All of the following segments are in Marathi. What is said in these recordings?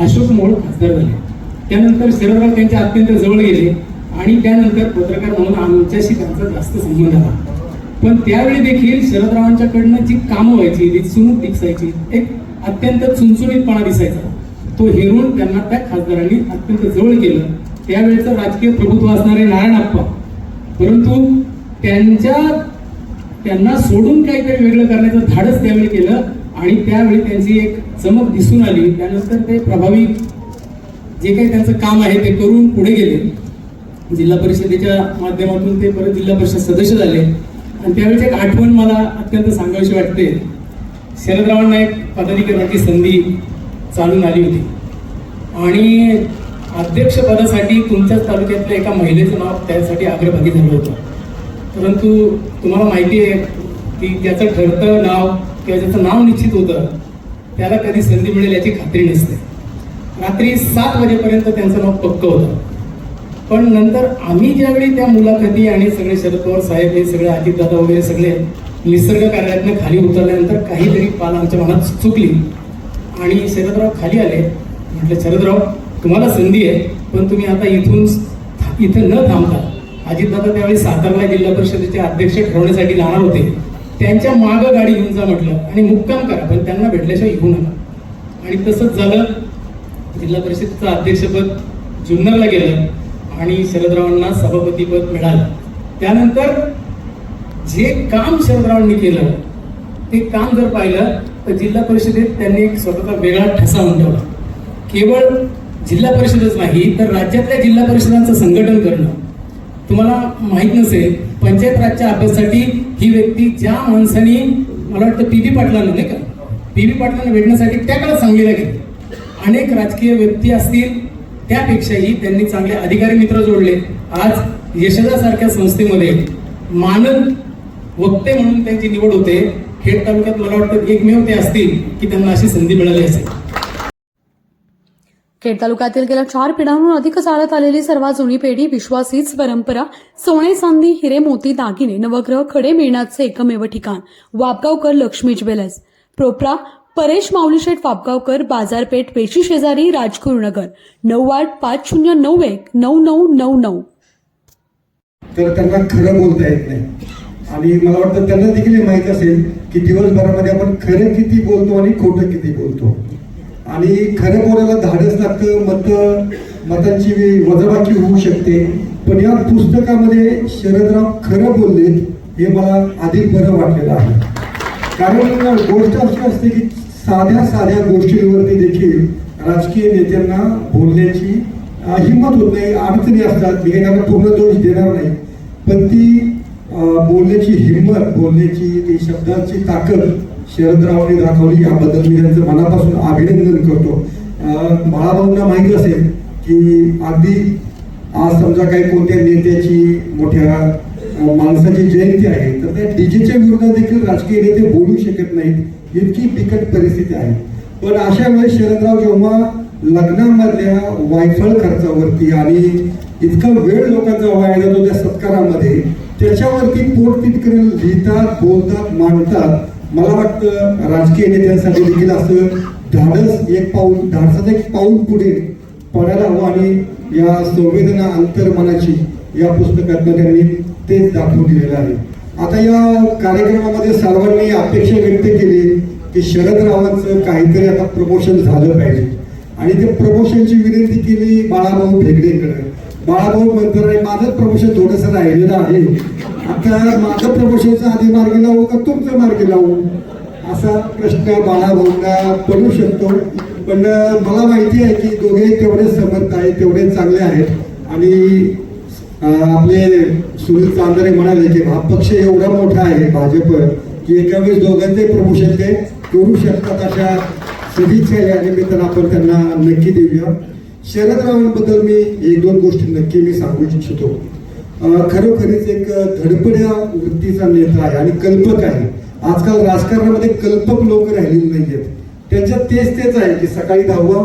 अशोक मोळ खासदार झाले. त्यानंतर शरदराव त्यांच्या अत्यंत जवळ गेले आणि त्यानंतर पत्रकार म्हणून आमच्याशी त्यांचा जास्त संबंध आला पण त्यावेळी देखील शरदरावांच्याकडनं जी कामं व्हायची जी दिसायची एक अत्यंत चुणचुणीतपणा दिसायचा तो हेरून त्यांना त्या खासदारांनी अत्यंत जवळ केलं. त्यावेळेचं राजकीय प्रभुत्व असणारे नारायणप्पा परंतु त्यांच्या त्यांना सोडून काहीतरी वेगळं करण्याचं धाडस त्यावेळी केलं आणि त्यावेळी त्यांची एक चमक दिसून आली. त्यानंतर ते प्रभावी जे काही त्यांचं काम आहे ते करून पुढे गेले. जिल्हा परिषदेच्या माध्यमातून ते परत जिल्हा परिषद सदस्य झाले. आणि त्यावेळेची एक आठवण मला अत्यंत सांगावीशी वाटते. शरदरावांना एक पदाधिकाराची संधी चालून आली होती. आणि अध्यक्षपदासाठी तुमच्याच तालुक्यातल्या एका महिलेचं नाव त्यासाठी अग्रभागी झालं होतं. परंतु तुम्हाला माहिती आहे की त्याचं ठरतं नाव किंवा ज्याचं नाव निश्चित होतं त्याला कधी संधी मिळेल याची खात्री नसते. रात्री सात वाजेपर्यंत त्यांचं नाव पक्क होतं. पण नंतर आम्ही ज्यावेळी त्या मुलाखती आणि सगळे शरद पवार साहेब हे सगळे अजितदादा वगैरे सगळे निसर्ग कार्यातनं खाली उतरल्यानंतर काहीतरी पाल आमच्या मनात चुकली आणि शरदराव खाली आले. म्हटलं शरदराव तुम्हाला संधी आहे पण तुम्ही आता इथून इथं न थांबता अजितदादा त्यावेळी सातारला जिल्हा परिषदेचे अध्यक्ष ठरवण्यासाठी जाणार होते. त्यांच्या मागं गाडी घेऊन जा म्हटलं आणि मुक्काम करा पण त्यांना भेटल्याशिवाय येऊ नका. आणि तसंच झालं. जिल्हा परिषदेचं अध्यक्षपद जुन्नरला गेलं आणि शरदरावांना सभापतीपद मिळालं. त्यानंतर जे काम शरदरावांनी केलं ते काम जर पाहिलं तर जिल्हा परिषदेत त्यांनी एक स्वतःचा वेगळा ठसा उमटवला. केवळ जिल्हा परिषदच नाही तर राज्यातल्या जिल्हा परिषदांचं संघटन करणं. तुम्हाला माहीत नसेल पंचायत राजच्या अभ्यासासाठी ही व्यक्ती ज्या माणसाने मला वाटतं पी. बी पाटलांना नाही का? पी. बी पाटलांना भेटण्यासाठी त्याकडे सांगलीला गेले. अनेक राजकीय व्यक्ती असतील त्यापेक्षाही त्यांनी चांगले अधिकारी मित्र जोडले. आज यशदासारख्या संस्थेमध्ये मानद वक्ते म्हणून त्यांची निवड होते. खेड तालुक्यात मला वाटतं एकमेव ते असतील की त्यांना अशी संधी मिळाली असेल. खेड तालुक्यातील गेल्या चार पिढ्यांहून अधिक चालत आलेली सर्वात जुनी पेढी विश्वासीच परंपरा सोने चांदी हिरे मोती दागिने नवग्रह खडे मिळण्याचे एकमेव ठिकाण वापगावकर लक्ष्मी ज्वेलर्स. प्रोपरा परेश माऊलीशेठ वापगावकर बाजारपेठ पेशी शेजारी राजगुरुनगर नऊ आठ पाच शून्य नऊ एक नऊ नऊ नऊ नऊ. तर त्यांना खरं बोलता येत नाही. आणि मला वाटतं त्यांना देखील हे माहीत असेल की दिवसभरामध्ये आपण खरं किती बोलतो आणि खोटं किती बोलतो. आणि खरं बोलायला धाडस लागतं मत मतांची वजाबाकी होऊ शकते. पण या पुस्तकामध्ये शरदराव खरं बोलले हे मला अधिक बरं वाटलेलं आहे. कारण गोष्ट अशी असते की साध्या साध्या गोष्टींवरती देखील राजकीय नेत्यांना बोलण्याची हिंमत होत नाही अडचणी असतात. मी काही पूर्ण दोष देणार नाही. पण ती बोलण्याची हिंमत बोलण्याची ती शब्दाची ताकद शरदरावने दाखवली याबद्दल मी त्यांचं मनापासून अभिनंदन करतो. बाळाभाऊंना माहीत असेल की अगदी आज समजा काही कोणत्या नेत्याची मोठ्या माणसाची जयंती आहे तर त्या डीजेच्या विरोधात देखील राजकीय नेते बोलू शकत नाहीत इतकी बिकट परिस्थिती आहे. पण अशा वेळेस शरदराव जेव्हा लग्नामधल्या वायफळ खर्चावरती आणि इतका वेळ लोकांचा वाया जातो त्या सत्कारामध्ये त्याच्यावरती पोट तितकं लिहितात बोलतात मांडतात मला वाटतं राजकीय नेत्यांसाठी देखील असं धाडस एक पाऊल धाडसाचं एक पाऊल पुढे पडायला हवं आणि या संवेदना अंतर्मनाची या पुस्तकातनं त्यांनी तेच दाखवून दिलेलं आहे. आता या कार्यक्रमामध्ये सर्वांनी अपेक्षा व्यक्त केली की शरदरावांचं काहीतरी आता प्रमोशन झालं पाहिजे. आणि ते प्रमोशनची विनंती केली बाळाभाऊ भेगडेकडे बाळाभाऊ म्हणतात माझं प्रमोशन थोडंसं राहिलेलं आहे. आता माझं प्रमोशनचं आधी मार्गी लावू का तुमचं मार्गी लावू? असा प्रश्न बाळाभाऊंना पडू शकतो. पण मला माहिती आहे की दोघे तेवढे समर्थ आहेत तेवढे चांगले आहेत. आणि आपले सुनील चांदरे म्हणाले की हा पक्ष एवढा मोठा आहे भाजप की एका वेळेस दोघांचे प्रमोशन ते करू शकतात अशा सदिच्छा या निमित्तानं आपण त्यांना नक्की देऊया. शरदरावांबद्दल मी एक दोन गोष्टी नक्की मी सांगू इच्छितो. खरोखरीच एक धडपड्या वृत्तीचा नेता आहे आणि कल्पक आहे. आजकाल राजकारणामध्ये कल्पक लोक राहिलेले नाहीयेत. त्यांच्यात तेच तेच आहे की सकाळी दहावा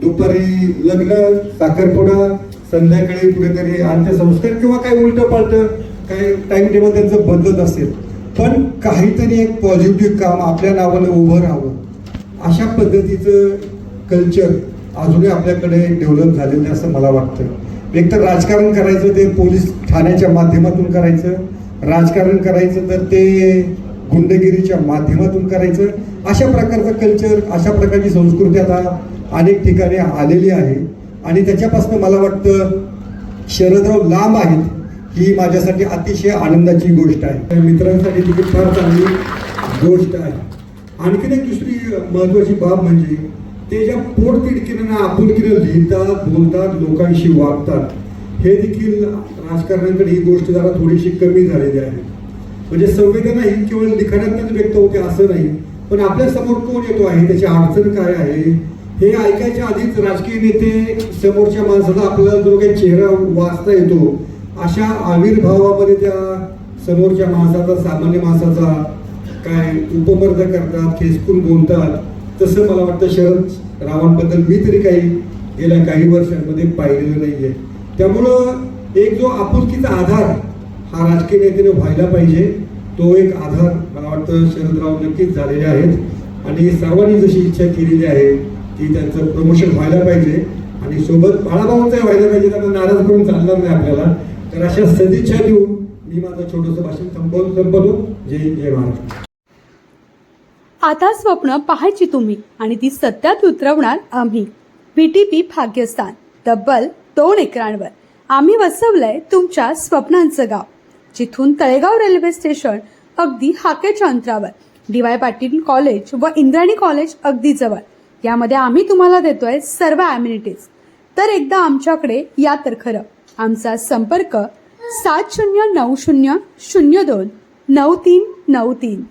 दुपारी लग्न साखरपुडा संध्याकाळी कुठेतरी अंत्यसंस्कार किंवा काही उलट पालट काही टाइम टेबल त्यांचं बदलत असेल. पण काहीतरी एक पॉझिटिव्ह काम आपल्या नावानं उभं राहावं. अशा पद्धतीचं कल्चर अजूनही आपल्याकडे डेव्हलप झालेलं आहे असं मला वाटतं एक तर राजकारण करायचं ते पोलीस ठाण्याच्या माध्यमातून करायचं. राजकारण करायचं तर ते गुंडगिरीच्या माध्यमातून करायचं. अशा प्रकारचं कल्चर अशा प्रकारची संस्कृती आता अनेक ठिकाणी आलेली आहे. आणि त्याच्यापासून मला वाटतं शरदराव लांब आहेत ही माझ्यासाठी अतिशय आनंदाची गोष्ट आहे. मित्रांसाठी ती फार चांगली गोष्ट आहे. आणखीन एक दुसरी महत्वाची बाब म्हणजे ते ज्या पोटतिडकीनं आपुलकीनं लिहितात बोलतात लोकांशी वागतात हे देखील राजकारण्यांकडे ही गोष्ट जरा थोडीशी कमी झालेली आहे. म्हणजे संवेदना ही केवळ लिखाणातच व्यक्त होते असं नाही पण आपल्यासमोर कोण येतो आहे त्याची अडचण काय आहे हे ऐकायच्या आधीच राजकीय नेते समोरच्या माणसाचा आपल्याला जो काही चेहरा वाचता येतो अशा आविर्भावामध्ये त्या समोरच्या माणसाचा सामान्य माणसाचा काय उपमर्द करतात खेचकून बोलतात तसं मला वाटतं शरद रावांबद्दल मी तरी काही गेल्या काही वर्षांमध्ये पाहिलेलं नाही आहे त्यामुळं एक जो आपुलकीचा आधार हा राजकीय नेत्याने व्हायला पाहिजे. तो एक आधार मला वाटतं शरदराव नक्कीच झालेले आहेत. आणि सर्वांनी जशी इच्छा केलेली आहे की त्यांचं प्रमोशन व्हायला पाहिजे. आणि सोबत बाळाभाऊंचंही व्हायला पाहिजे. त्यांना नाराज करून चालणार नाही आपल्याला. तर अशा सदिच्छा देऊन मी माझं छोटंसं भाषण संपवून संपवतो. जय जय महाराष्ट्र आता स्वप्न पाहायची तुम्ही आणि ती सत्यात उतरवणार आम्ही. व्हीटीपी भाग्यस्थान. तब्बल दोन एकरांवर. आम्ही वसवलंय तुमच्या स्वप्नांचं गाव. जिथून तळेगाव रेल्वे स्टेशन अगदी हाकेच्या अंतरावर डी वाय पाटील कॉलेज व इंद्राणी कॉलेज अगदी जवळ. यामध्ये आम्ही तुम्हाला देतोय सर्व ॲम्युनिटीज तर एकदा आमच्याकडे या तर खरं. आमचा संपर्क सात शून्य नऊ शून्य शून्य दोन नऊ तीन नऊ तीन.